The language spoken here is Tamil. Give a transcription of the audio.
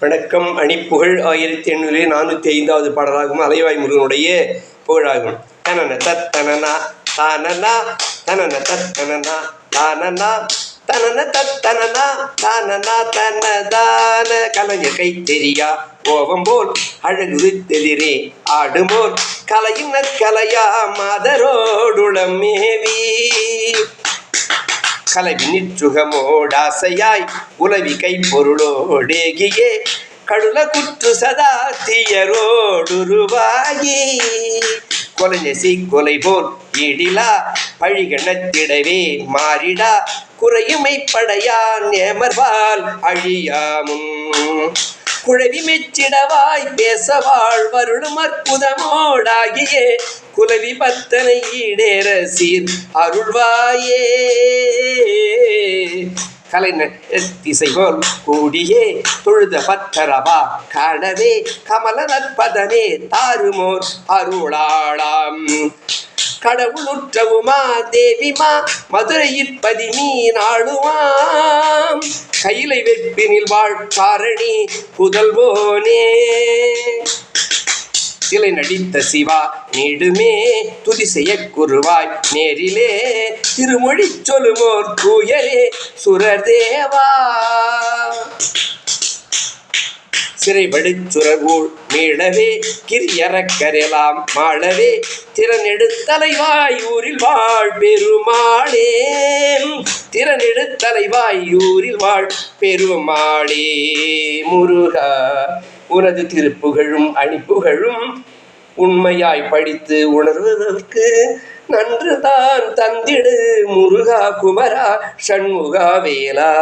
வணக்கம். அணிப்புகழ் ஆயிரத்தி எண்ணூறு நானூற்றி ஐந்தாவது பாடலாகும். அலைவாய் முருகனுடைய புகழாகும். தனன தத்தனனா தானனா தனன தத்தனனா தானனா தனன தத்தனனா தானனா தனதான கலைஞர் கை தெரியா கோபம் போல் அழகு தெளிரே ஆடுமோர் கலையின் கலையா மாதரோடுளம் மேவி. கலவி சுகமோடாசையாய் உலவி கைப்பொருளோடேகியே கடுல குற்று சதா தீயரோடுருவாயி. கொலைஞசி கொலை போல் ஈடிலா பழிகணத்திடவே மாறிடா. குறையுமை படையான் ஏமர்வால் அழியாமும். குழவி மெச்சிடவாய் பேசவாள் வருளும் அற்புதமோடாகியே. குலவி பத்தனை ஈடேற சீர் அருள்வாயே. கலைஞர் திசை கூடியே தொழுத பத்தரவா காணவே கமல நற்பதனே தாருமோர் அருளாளாம். கடவுளுற்றவுமா தேவிமா மதுரையிற்பதி நீ நாடுவாம் கையிலை வெற்பினில் வாழ்காரணி புதல்வோனே. சிலை நடித்த சிவா நீடுமே துதி செய்ய குருவாய் நேரிலே திருமொழி சொல்லுமோர் தூயரே தேவா சிறைபடு சுரகூழ் மீளவே கிரியறக்கரெலாம் மாளவே திறனெடுத்தலைவாய் ஊரில் வாழ் பெருமாளே திறனெடுத்தலைவாய் ஊரில் வாழ் பெருமாளே முருகா. உனது திருப்புகழும் அணிப்புகழும் உண்மையாய் படித்து உணர்வதற்கு நன்றுதான் தந்திடு முருகா குமரா சண்முகா வேலா.